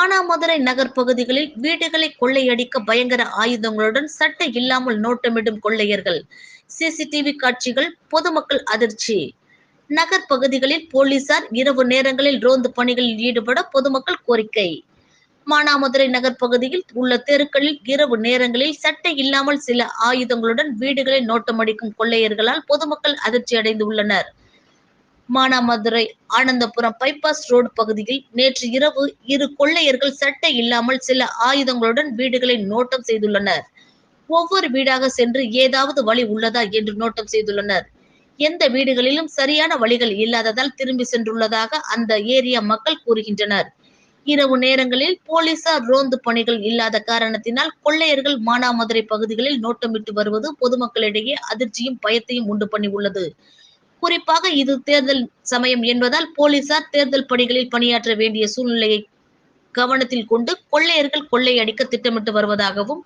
மானாமதுரை நகர் பகுதிகளில் வீடுகளை கொள்ளையடிக்க பயங்கர ஆயுதங்களுடன் சட்டை இல்லாமல் நோட்டமிடும் கொள்ளையர்கள். சிசிடிவி காட்சிகள் பொதுமக்கள் அதிர்ச்சி. நகர் பகுதிகளில் போலீசார் இரவு நேரங்களில் ரோந்து பணிகளில் ஈடுபட பொதுமக்கள் கோரிக்கை. மானாமதுரை நகர் பகுதியில் உள்ள தெருக்களில் இரவு நேரங்களில் சட்டை இல்லாமல் சில ஆயுதங்களுடன் வீடுகளை நோட்டமடிக்கும் கொள்ளையர்களால் பொதுமக்கள் அதிர்ச்சி அடைந்து உள்ளனர் மானாமதுரை ஆனந்தபுரம் பைபாஸ் ரோடு பகுதியில் நேற்று இரவு இரு கொள்ளையர்கள் சட்டை இல்லாமல் சில ஆயுதங்களுடன் வீடுகளை நோட்டம் செய்துள்ளனர். ஒவ்வொரு வீடாக சென்று ஏதாவது வழி உள்ளதா என்று நோட்டம் செய்துள்ளனர். எந்த வீடுகளிலும் சரியான வழிகள் இல்லாததால் திரும்பி சென்றுள்ளதாக அந்த ஏரியா மக்கள் கூறுகின்றனர். இரவு நேரங்களில் போலீசார் ரோந்து பணிகள் இல்லாத காரணத்தினால் கொள்ளையர்கள் மானாமதுரை பகுதிகளில் நோட்டமிட்டு வருவது பொதுமக்களிடையே அதிர்ச்சியும் பயத்தையும் உண்டு பண்ணி உள்ளது குறிப்பாக இது தேர்தல் சமயம் என்பதால் போலீசார் தேர்தல் பணிகளில் பணியாற்ற வேண்டிய சூழ்நிலையை கவனத்தில் கொண்டு கொள்ளையர்கள் கொள்ளையடிக்க திட்டமிட்டு வருவதாகவும்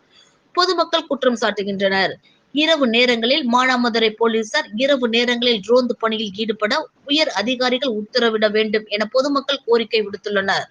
பொதுமக்கள் குற்றம் சாட்டுகின்றனர். இரவு நேரங்களில் மானாமதுரை போலீசார் இரவு நேரங்களில் ரோந்து பணியில் ஈடுபட உயர் அதிகாரிகள் உத்தரவிட வேண்டும் என பொதுமக்கள் கோரிக்கை விடுத்துள்ளனர்.